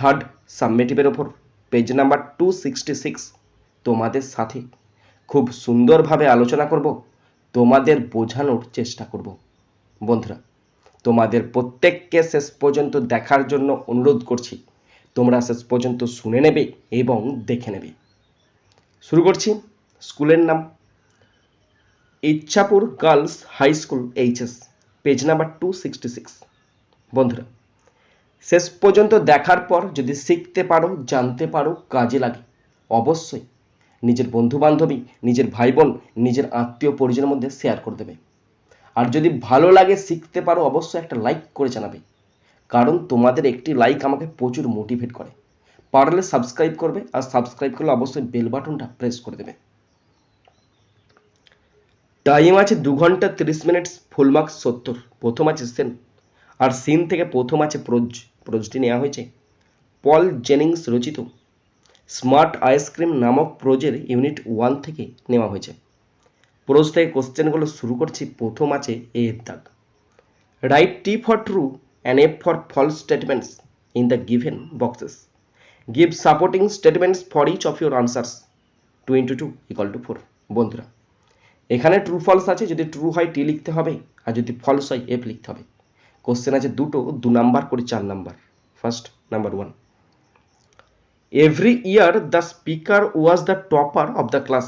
Third সাবমেটিভের ওপর। Page number two sixty six তোমাদের সাথে খুব সুন্দরভাবে আলোচনা করব, তোমাদের বোঝানোর চেষ্টা করব। বন্ধুরা, তোমাদের প্রত্যেককে শেষ পর্যন্ত দেখার জন্য অনুরোধ করছি, তোমরা শেষ পর্যন্ত শুনে নেবে এবং দেখে নেবে। শুরু করছি স্কুলের নাম, Ichhapur girls high school HS page number two sixty six বন্ধুরা শেষ পর্যন্ত দেখার পর যদি শিখতে পারো, জানতে পারো, কাজে লাগে। অবশ্যই নিজের বন্ধু বান্ধবী নিজের ভাই বোন নিজের আত্মীয় পরিজনের মধ্যে শেয়ার করে দেবে। আর যদি ভালো লাগে শিখতে পারো, অবশ্যই একটা লাইক করে জানাবে। কারণ তোমাদের একটি লাইক আমাকে প্রচুর মোটিভেট করে। পারলে সাবস্ক্রাইব করবে আর সাবস্ক্রাইব করলে অবশ্যই বেল বাটনটা প্রেস করে দেবে। টাইম আছে দু ঘণ্টা তিরিশ মিনিট ফুল মার্কস সত্তর। প্রথম আছে সেন আর সিন থেকে প্রথম আছে প্রোজ, প্রোজটি নেওয়া হয়েছে। পল জেনিংস রচিত। স্মার্ট আইসক্রিম নামক প্রোজের ইউনিট ওয়ান থেকে নেওয়া হয়েছে। প্রোজ থেকে কোশ্চেনগুলো শুরু করছি, প্রথম আছে এ দাগ। Write T for true and F for false statements in the given boxes. Give supporting statements for each of your answers. Two into two equal to four. বন্ধুরা, এখানে ট্রু ফলস আছে, যদি ট্রু হয় টি লিখতে হবে, আর যদি false হয় F লিখতে হবে। কোশ্চেন আছে দুটো, দু নাম্বার করে, চার number first number one every year the speaker was the topper of the class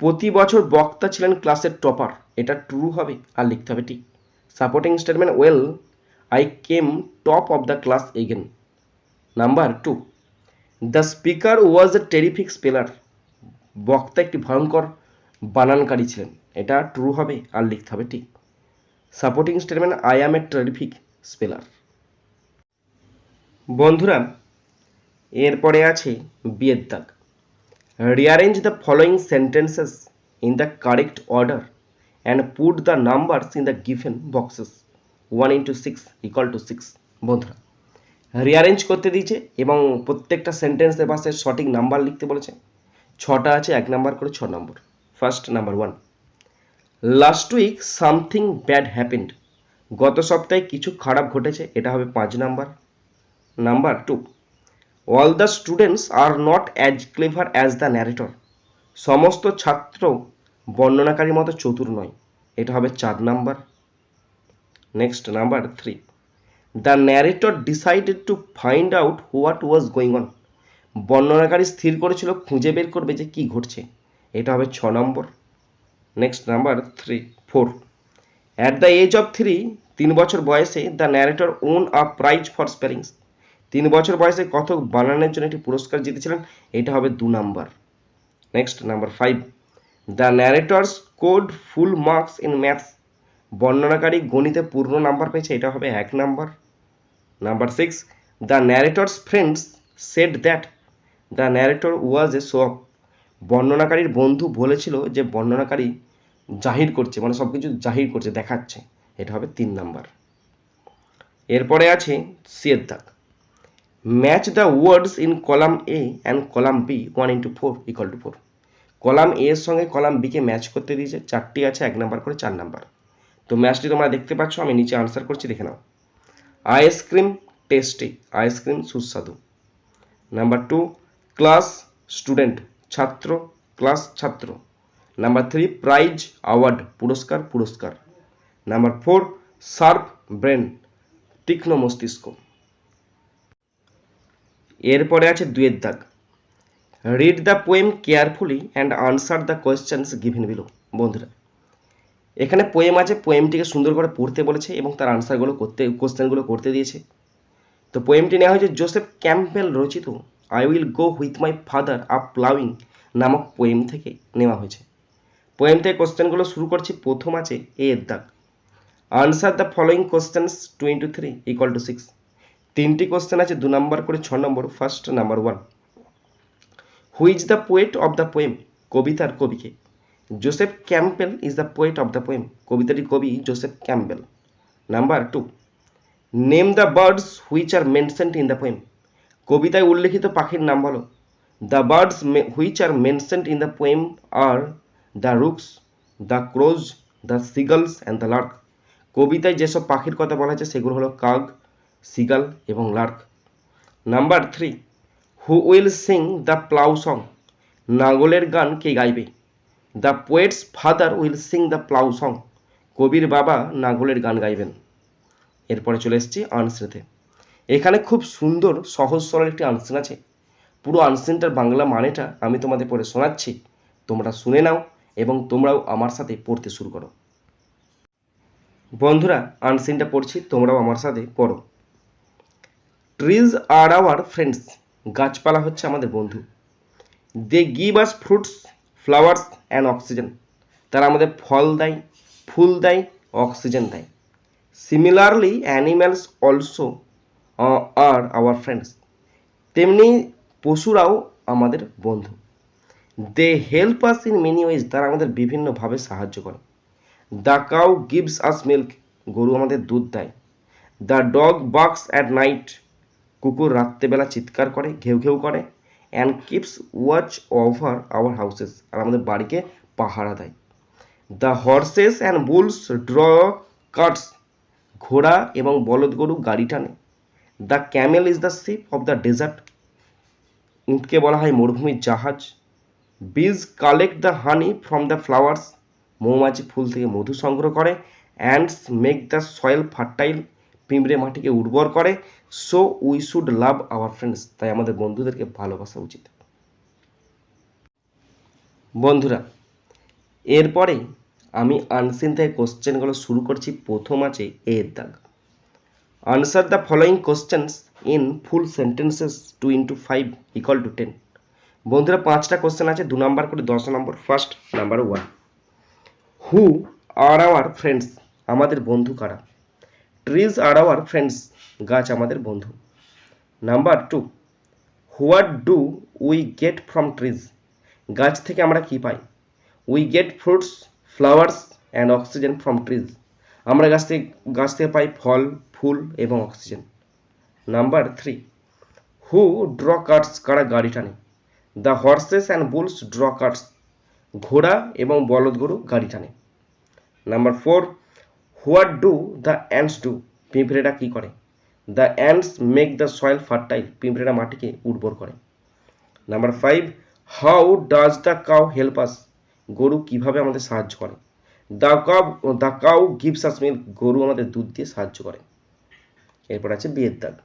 প্রতি বছর বক্তা ছিলেন ক্লাসের টপার এটা ট্রু হবে আর লিখতে হবে ঠিক। Supporting statement well I came top of the class again number two the speaker was a terrific speller বক্তা একটি ভয়ঙ্কর বানানকারী ছিলেন। এটা ট্রু হবে আর লিখতে হবে ঠিক। Supporting statement I am a terrific speller বন্ধুরা, এরপরে আছে বিয়ের দাগ। Rearrange the following sentences in the correct order and put the numbers in the given boxes one into six equal to six বন্ধুরা রিয়ারেঞ্জ করতে দিয়েছে এবং প্রত্যেকটা সেন্টেন্সের পাশে সঠিক নাম্বার লিখতে বলেছে। ছটা আছে, এক নাম্বার করে ছ number first number one last week something bad happened গত সপ্তাহে কিছু খারাপ ঘটেছে, এটা হবে পাঁচ number. Number two all the students are not as clever as the narrator সমস্ত ছাত্র বর্ণনাকারীর মতো চতুর নয়, এটা হবে চার number. Next number three the narrator decided to find out what was going on বর্ণনাকারী স্থির করেছিল, খুঁজে বের করবে যে কি ঘটছে, এটা হবে ছ number. Next number three four at the age of three তিন বছর বয়সে the narrator won a prize for spellings তিন বছর বয়সে কথক বানানোর জন্য একটি পুরস্কার জিতেছিলেন? এটা হবে দু number next number five the narrator scored full marks in maths বর্ণনাকারী গণিতে পূর্ণ নাম্বার পেয়েছে, এটা হবে এক number number six the narrator's friends said that the narrator was a of বর্ণনাকারীর বন্ধু বলেছিল যে বর্ণনাকারী জাহির করছে মানে সব কিছু জাহির করছে, দেখাচ্ছে। এটা হবে তিন নাম্বার। এরপরে আছে সিয়ের match the words in column A and column B one into four equal to four column A এর সঙ্গে কলাম বিকে ম্যাচ করতে দিয়েছে, চারটি আছে, এক নাম্বার করে চার নাম্বার। তো ম্যাচটি তোমরা দেখতে পাচ্ছ, আমি নিচে আনসার করছি, দেখে নাও। Ice cream tasty ice cream সুস্বাদু। নাম্বার টু ক্লাস স্টুডেন্ট ছাত্র, ক্লাস ছাত্র। নাম্বার থ্রি প্রাইজ অ্যাওয়ার্ড পুরস্কার পুরস্কার। নাম্বার ফোর শার্প ব্রেন তীক্ষ্ণ মস্তিষ্ক এরপরে আছে দুয়ের দাগ। Read the poem carefully and answer the questions given below বন্ধুরা। এখানে পোয়েম আছে পোয়েমটিকে সুন্দর করে পড়তে বলেছে এবং তার আনসারগুলো করতে কোশ্চেনগুলো করতে দিয়েছে। তো পোয়েমটি নেওয়া হয়েছে জোসেফ ক্যাম্পেল রচিত I will go with my father up ploughing নামক পোয়েম থেকে নেওয়া হয়েছে। পোয়েম থেকে কোশ্চেনগুলো শুরু করছি, প্রথম আছে এ এর দাগ। Answer the following questions two into three equal to six তিনটি কোশ্চেন আছে, দু নম্বর করে ছ number first number one who's the poet of the poem কবিতার কবিকে। Joseph Campbell is the poet of the poem কবিতাটির কবি Joseph Campbell number two name the birds which are mentioned in the poem কবিতায় উল্লেখিত পাখির নাম বলো। The birds which are mentioned in the poem are the rooks the crows the seagulls and the lark কবিতায় যেসব পাখির কথা বলা হয়েছে, সেগুলো হলো কাক সিগাল এবং lark number three who will sing the plough song নাগলের গান কে গাইবে? The poet's father will sing the plough song কবির বাবা নাগলের গান গাইবেন। এরপরে চলে এসছি আনসারেতে। এখানে খুব সুন্দর, সহজ, সরল একটি আনসার আছে। পুরো আনসারটার বাংলা মানেটা আমি তোমাদের পরে শোনাচ্ছি। তোমরা শুনে নাও এবং তোমরাও আমার সাথে পড়তে শুরু করো। বন্ধুরা, আনসিনটা পড়ছি, তোমরাও আমার সাথে পড়ো। ট্রিজ আর আওয়ার ফ্রেন্ডস গাছপালা হচ্ছে আমাদের বন্ধু। They give us fruits flowers and oxygen তারা আমাদের ফল দেয়, ফুল দেয় অক্সিজেন দেয়। Similarly animals also are our friends তেমনি পশুরাও আমাদের বন্ধু। They help us in many ways তারা আমাদের বিভিন্নভাবে সাহায্য করে। The cow gives us milk গরু আমাদের দুধ দেয়। The dog barks at night কুকুর রাত্রেবেলা চিৎকার করে, ঘেউ ঘেউ করে and keeps watch over our houses আর আমাদের বাড়িকে পাহারা দেয়। The horses and bulls draw carts ঘোড়া এবং বলদ গরু গাড়ি টানে। The camel is the ship of the desert উটকে বলা হয় মরুভূমির জাহাজ। Bees collect the honey from the flowers মৌমাছি ফুল থেকে মধু সংগ্রহ করে। Ants make the soil fertile পিঁপড়ে মাটিকে উর্বর করে। So we should love our friends তাই আমাদের বন্ধুদেরকে ভালোবাসা উচিত। বন্ধুরা, এরপরে আমি আনসিন থেকে কোশ্চেনগুলো শুরু করছি। প্রথম আছে এর দাগ। Answer the following questions in full sentences two into five equal to ten বন্ধুরা, পাঁচটা কোশ্চেন আছে, দু নম্বর করে দশ number first number one who are our friends আমাদের বন্ধু কারা? ট্রিজ আর আওয়ার ফ্রেন্ডস গাছ আমাদের বন্ধু। Number two what do we get from trees গাছ থেকে আমরা কি পাই? We get fruits flowers and oxygen from trees আমরা গাছ থেকে গাছ থেকে পাই ফল ফুল এবং oxygen. Number three, who draw carts কারা গাড়ি টানে? The horses and bulls draw carts ঘোড়া এবং বলদ গরু গাড়ি টানে। Number four, what do the ants do? পিঁপড়েরা কী করে? The ants make the soil fertile, পিঁপড়েরা মাটিকে উর্বর করে। Number five, how does the cow help us? গরু কীভাবে আমাদের সাহায্য করে? The cow the cow gives us milk, গরু আমাদের দুধ দিয়ে সাহায্য করে। এরপর আছে বিয়ের দাগ।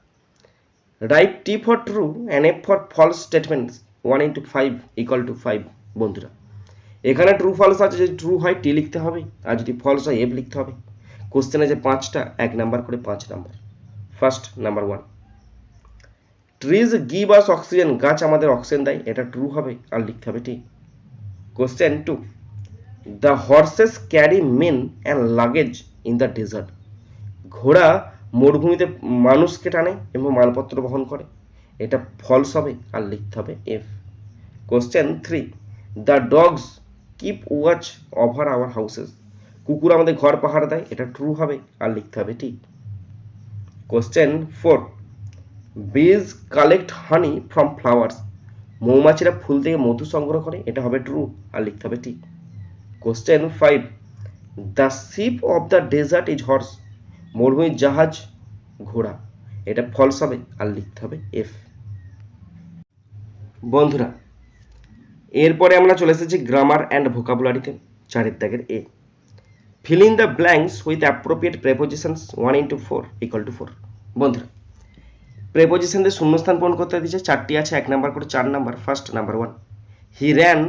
Write T for true and F for false statements one into five equal to five বন্ধুরা। এখানে ট্রু ফলস আছে, যদি ট্রু হয় টি লিখতে হবে, আর যদি ফলস হয় এফ লিখতে হবে। কোশ্চেন আছে পাঁচটা, এক নাম্বার করে পাঁচ number. First number one trees give us oxygen গাছ আমাদের অক্সিজেন দেয়, এটা ট্রু হবে, আর লিখতে হবে ঠিক question two the horses carry men and luggage in the desert ঘোড়া মরুভূমিতে মানুষকে টানে এবং মালপত্র বহন করে। এটা ফলস হবে আর লিখতে হবে F question three the dogs keep watch over our houses কুকুর আমাদের ঘর পাহারা দেয়, এটা ট্রু হবে আর লিখতে হবে ঠিক। Question four bees collect honey from flowers মৌমাছিরা ফুল থেকে মধু সংগ্রহ করে, এটা হবে ট্রু আর লিখতে হবে ঠিক। Question five the ship of the desert is horse মরুভূমির জাহাজ ঘোড়া। এটা ফলস হবে, আর লিখতে হবে এফ বন্ধুরা, এরপরে আমরা চলে এসেছি গ্রামার অ্যান্ড ভোকাবুলারিতে চারের দাগের A fill in the blanks with appropriate prepositions one into four equal to four বন্ধুরা প্রেপোজিশনদের শূন্যস্থান পূরণ করতে দিয়েছে, চারটি আছে, এক নাম্বার করে চার number first number one he ran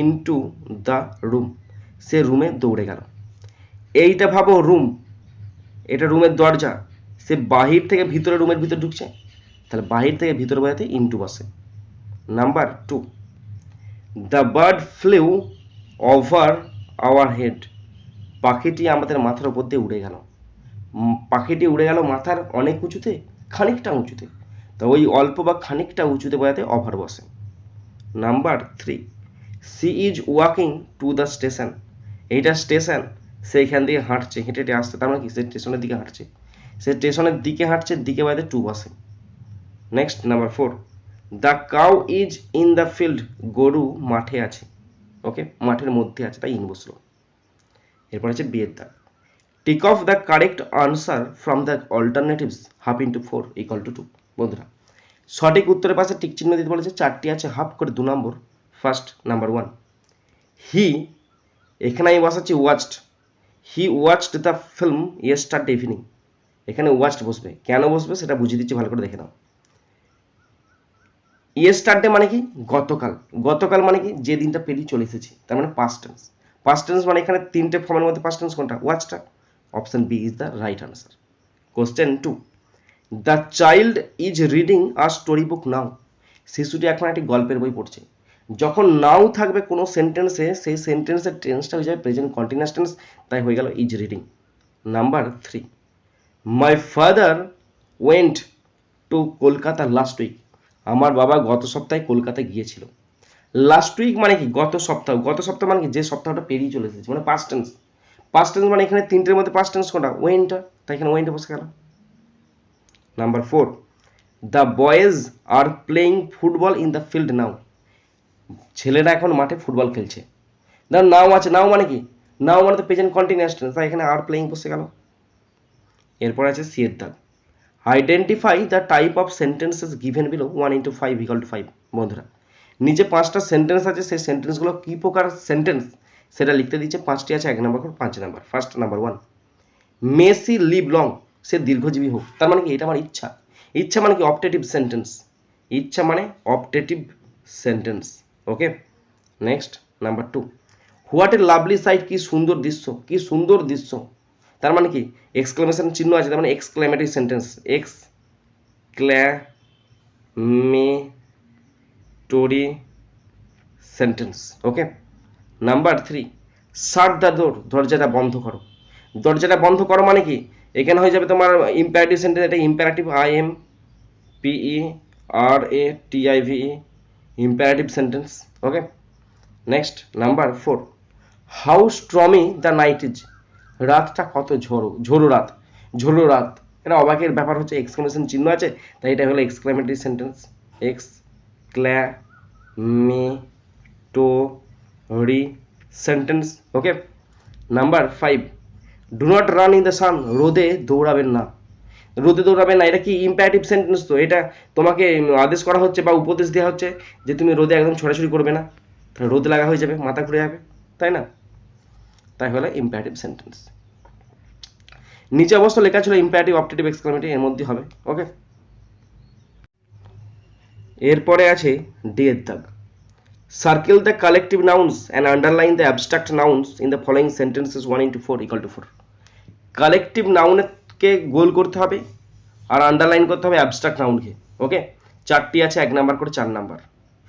into the room সে রুমে দৌড়ে গেল। এইটা ভাবো রুম এটা রুমের দরজা। সে বাহির থেকে ভিতরে রুমের ভিতর ঢুকছে। তাহলে বাহির থেকে ভিতরে বোঝাতে ইনটু বসে number two the bird flew over our head পাখিটি আমাদের মাথার উপর দিয়ে উড়ে গেল। পাখিটি উড়ে গেল মাথার অনেক উঁচুতে, খানিকটা উঁচুতে। তো ওই অল্প বা খানিকটা উঁচুতে বোঝাতে ওভার বসে। Number three she is walking to the station এইটা স্টেশন সেইখান দিয়ে হাঁটছে, হেঁটে হেঁটে আসছে, তার মানে কি? সে স্টেশনের দিকে হাঁটছে। সে স্টেশনের দিকে হাঁটছে, দিকে বাদে টু বসে next number four the cow is in the field গরু মাঠে আছে ওকে মাঠের মধ্যে আছে, তাই ইন বসল। এরপর আছে বিয়ের দাগ। Tick off the correct answer from the alternatives half into four equal to two বন্ধুরা, সঠিক উত্তরের পাশে টিক চিহ্ন দিতে বলেছে, চারটি আছে হাফ করে দু number first number one he এখানে আমি বসাচ্ছি watched he watched the film yesterday evening এখানে ওয়াচড বসবে। কেন বসবে সেটা বুঝিয়ে দিচ্ছি, ভালো করে দেখে নাও। ইয়েস্টারডে মানে কি? গতকাল। গতকাল মানে কি? যে দিনটা পেরিয়ে চলে এসেছি। তার মানে পাস্ট টেন্স পাস্ট টেন্স মানে এখানে তিনটে ফর্মের মধ্যে পাস্ট টেন্স কোনটা? ওয়াচটা option B is the right answer question two the child is reading a story book now শিশুটি এখন একটি গল্পের বই পড়ছে। যখন নাও থাকবে কোনো সেন্টেন্সে সেই সেন্টেন্সের টেন্সটা হয়ে যাবে প্রেজেন্ট কন্টিনিউয়াস টেন্স তাই হয়ে গেল is reading number three my father went to Kolkata last week আমার বাবা গত সপ্তাহে কলকাতায় গিয়েছিল। লাস্ট উইক মানে কি? গত সপ্তাহ। গত সপ্তাহ মানে কি? যে সপ্তাহটা পেরিয়ে চলে এসেছে। মানে পাস্ট টেন্স পাস্ট টেন্স মানে এখানে তিনটের মধ্যে পাস্ট টেন্স কোনটা? ওয়েনটা তাই এখানে ওয়েনটা বসে গেল number four the boys are playing football in the field now ছেলেরা এখন মাঠে ফুটবল খেলছে। ধর নাও আছে, নাও মানে কি? নাও মানে তো প্রেজেন্ট কন্টিনিউয়াস টেন্স তাই এখানে আর প্লেয়িং বসে গেল। এরপর আছে সিয়ের দাগ identify the type of sentences given below one into five equal to five বন্ধুরা। নিচে পাঁচটা সেন্টেন্স আছে, সেই সেন্টেন্সগুলো কী প্রকার সেন্টেন্স সেটা লিখতে দিচ্ছে, পাঁচটি আছে, এক নম্বর পাঁচ number first number one Messi live long, সে দীর্ঘজীবী হোক, তার মানে কি? এটা আমার ইচ্ছা। ইচ্ছা মানে কি? অপটেটিভ সেন্টেন্স ইচ্ছা মানে optative sentence okay next number two what a lovely sight কি সুন্দর দৃশ্য, কি সুন্দর দৃশ্য। তার মানে কি? এক্সক্লেমেশন চিহ্ন আছে, তার মানে exclamative sentence exclamatory sentence okay number three shut the door দরজাটা বন্ধ করো। দরজাটা বন্ধ করো মানে কি? এখানে হয়ে যাবে তোমার ইম্পারেটিভ সেন্টেন্স এটা imperative I M P E R A T I V imperative sentence okay next number four how stormy the night is রাতটা কত ঝোড়ো ঝোড়ো রাত ঝোড়ো রাত। এটা অবাকের ব্যাপার হচ্ছে এক্সক্লেমেশন চিহ্ন আছে, তাই এটা হলো exclamatory sentence exclamatory sentence okay number five do not run in the sun রোদে দৌড়াবেন না। রোদে দৌড়াবে না, এটা কি ইম্পারেটিভ সেন্টেন্স তো? এটা তোমাকে আদেশ করা হচ্ছে বা উপদেশ দেওয়া হচ্ছে যে তুমি রোদে একদম ছড়াছড়ি করবে না। তাহলে রোদ লাগা হয়ে যাবে, মাথা ঘুরে যাবে, তাই না? তাই হলো ইম্পারেটিভ সেন্টেন্স নিচে অবশ্য লেখা ছিল ইম্পারেটিভ অপটেটিভ এক্সক্লেমেটিভ এর মধ্যে হবে ওকে এরপরে আছে ডি এর দাগ circle the collective nouns and underline the abstract nouns in the following sentences one into four equal to four collective নাউনকে গোল করতে হবে আর আন্ডারলাইন করতে হবে অ্যাবস্ট্রাক্ট নাউনকে ওকে চারটি আছে, এক নাম্বার করে চার number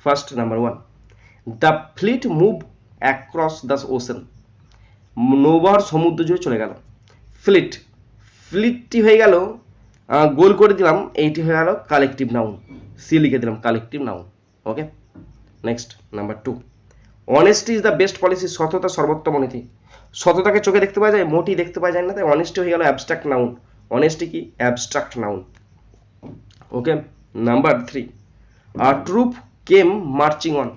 first number one the fleet move across the ocean নৌবহর সমুদ্র জুড়ে চলে গেল। ফ্লিট ফ্লিটটি হয়ে গেল গোল করে দিলাম, এইটি হয়ে গেল কালেকটিভ নাউন সি লিখে দিলাম collective noun okay next number two honesty is the best policy সততা সর্বোত্তম নীতি। সততাকে চোখে দেখতে পাওয়া যায় মোটি দেখতে পাওয়া যায় না, তাই অনেস্টি হয়ে গেল অ্যাবস্ট্রাক্ট নাউন অনেস্টি কি? Abstract noun okay number three R troop came marching on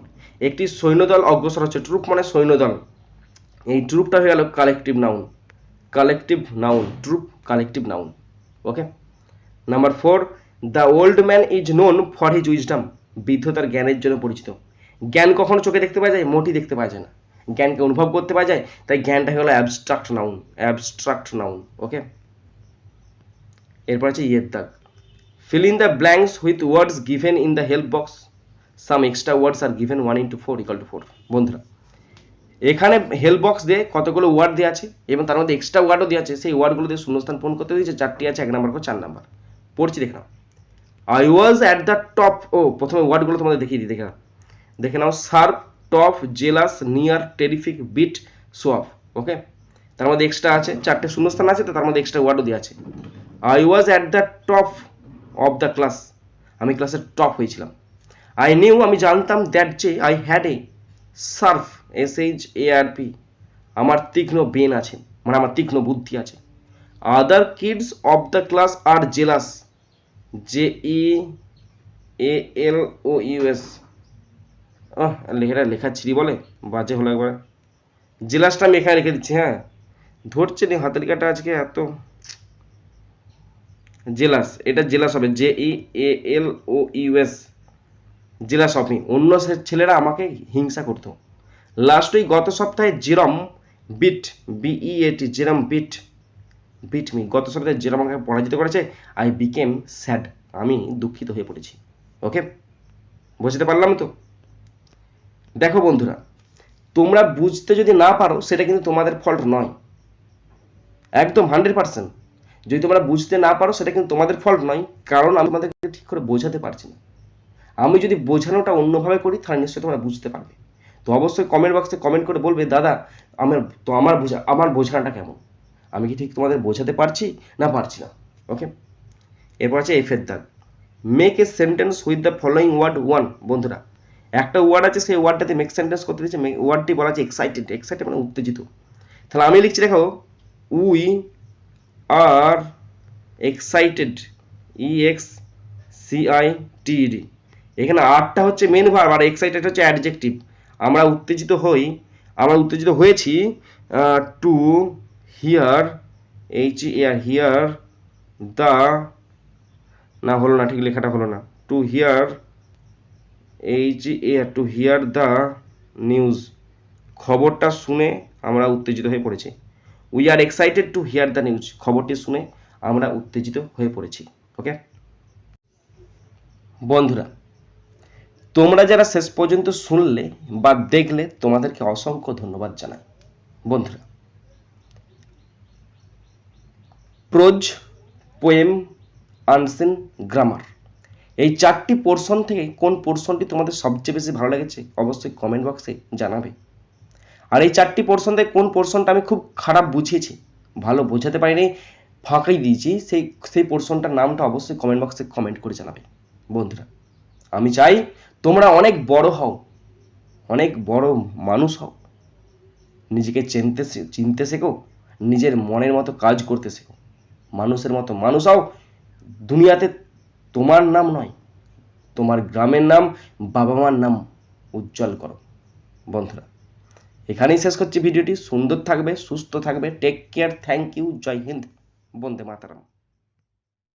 একটি সৈন্যদল অগ্রসর হচ্ছে। ট্রুপ মানে সৈন্যদল। এই ট্রুপটা হয়ে গেল collective noun collective noun troop collective noun okay number four the old man is known for his wisdom বৃদ্ধ তার জ্ঞানের জন্য পরিচিত। জ্ঞান কখনো চোখে দেখতে পাওয়া যায় মোটি দেখতে পাওয়া যায় না। জ্ঞানকে অনুভব করতে পাওয়া যায়, তাই জ্ঞানটা হলো abstract noun abstract noun okay এরপর আছে ইয়ের দাগ। Fill in the blanks with words given in the help box. Some extra words are given 1 into 4 equal to 4 বন্ধুরা, এখানে হেল্প বক্স দিয়ে কতগুলো ওয়ার্ড দেওয়া আছে এবং তার মধ্যে এক্সট্রা ওয়ার্ডও দেওয়া আছে, সেই ওয়ার্ডগুলো দিয়ে শূন্যস্থান পূরণ করতে দিয়েছে চারটি আছে, এক নাম্বার করে চার নাম্বার। পড়ছি, দেখে নাও। I was at the top ও, প্রথমে ওয়ার্ডগুলো তোমাদের দেখিয়ে দিই, দেখে নাও। দেখে নাও sharp top jealous near terrific bit swap okay তার মধ্যে এক্সট্রা আছে, চারটে শূন্যস্থান আছে, তো তার মধ্যে এক্সট্রা ওয়ার্ডও দেওয়া আছে। I was at the top of the class আমি ক্লাসের টপ হয়েছিলাম। আই নিউ আমি জানতাম দ্যাট যে I had a sharp S H A R P আমার তীক্ষ্ণ বেন আছে মানে আমার তীক্ষ্ণ বুদ্ধি আছে। Other kids of the class are jealous J E A L O U S লেখাটা লেখা ছিরি বলে? বাজে হলো একবার। জেলাসটা আমি এখানে রেখে দিচ্ছি হ্যাঁ? ধরছে নি হাতের লেখাটা আজকে এত। জেলাস, এটা জেলাস হবে J E A L O U S jealous of অন্য ছেলেরা আমাকে হিংসা করতো। লাস্ট উইক গত সপ্তাহে জেরম বিট বিই এটি জেরম বিট। বিট মি, গত সপ্তাহে জেরম আমাকে পরাজিত করেছে। আই বিকেম স্যাড আমি দুঃখিত হয়ে পড়েছি। ওকে বুঝতে পারলাম তো? দেখো বন্ধুরা, তোমরা বুঝতে যদি না পারো, সেটা কিন্তু তোমাদের ফল্ট নয়। একদম হান্ড্রেড পার্সেন্ট যদি তোমরা বুঝতে না পারো, সেটা কিন্তু তোমাদের ফল্ট নয়, কারণ আমি তোমাদেরকে ঠিক করে বোঝাতে পারছি না। আমি যদি বোঝানোটা অন্যভাবে করি, তাহলে নিশ্চয়ই তোমরা বুঝতে পারবে। তো অবশ্যই কমেন্ট বক্সে কমেন্ট করে বলবে, দাদা, আমার, তো আমার বোঝা, আমার বোঝানোটা কেমন? আমি কি ঠিক তোমাদের বোঝাতে পারছি না পারছি না? ওকে এরপর আছে এফের দাগ। Make a sentence with the following word one বন্ধুরা। একটা ওয়ার্ড আছে, সেই ওয়ার্ডটাতে মেক সেন্টেন্স করতে দিচ্ছে ওয়ার্ডটি বলা আছে এক্সাইটেড এক্সাইটেড মানে উত্তেজিত। তাহলে আমি লিখছি, দেখো we are excited E X C I T D এখানে আরটা হচ্ছে মেন ভার্ব আর এক্সাইটেড হচ্ছে অ্যাডজেক্টিভ আমরা উত্তেজিত হই, আমরা উত্তেজিত হয়েছি to hear H ear hear the না হলো না, ঠিক লেখাটা হলো না। To hear H air to hear the news খবরটা শুনে আমরা উত্তেজিত হয়ে পড়েছি। We are excited to hear the news খবরটি শুনে আমরা উত্তেজিত হয়ে পড়েছি। ওকে বন্ধুরা, তোমরা যারা শেষ পর্যন্ত শুনলে বা দেখলে, তোমাদেরকে অসংখ্য ধন্যবাদ জানাই। বন্ধুরা প্রোজ পোয়েম আনসিন গ্রামার এই চারটি পোর্শন থেকে কোন পোর্শনটি তোমাদের সবচেয়ে বেশি ভালো লেগেছে, অবশ্যই কমেন্ট বক্সে জানাবে। আর এই চারটি পোর্শন থেকে কোন পোর্শনটা আমি খুব খারাপ বুঝিয়েছি, ভালো বোঝাতে পারিনি ফাঁকাই দিয়েছি, সেই সেই পোর্শনটার নামটা অবশ্যই কমেন্ট বক্সে কমেন্ট করে জানাবে। বন্ধুরা, আমি চাই তোমরা অনেক বড় হও, অনেক বড় মানুষ হও, নিজেকে চিনতে চিনতে শেখো, নিজের মনের মতো কাজ করতে শেখো। মানুষের মতো মানুষ হও, দুনিয়াতে তোমার নাম নয়, তোমার গ্রামের নাম বাবা মার নাম উজ্জ্বল করো। বন্ধুরা, এখানেই শেষ করছি ভিডিওটি। সুন্দর থাকবে, সুস্থ থাকবে। টেক কেয়ার থ্যাংক ইউ জয় হিন্দ, বন্দে মাতারাম।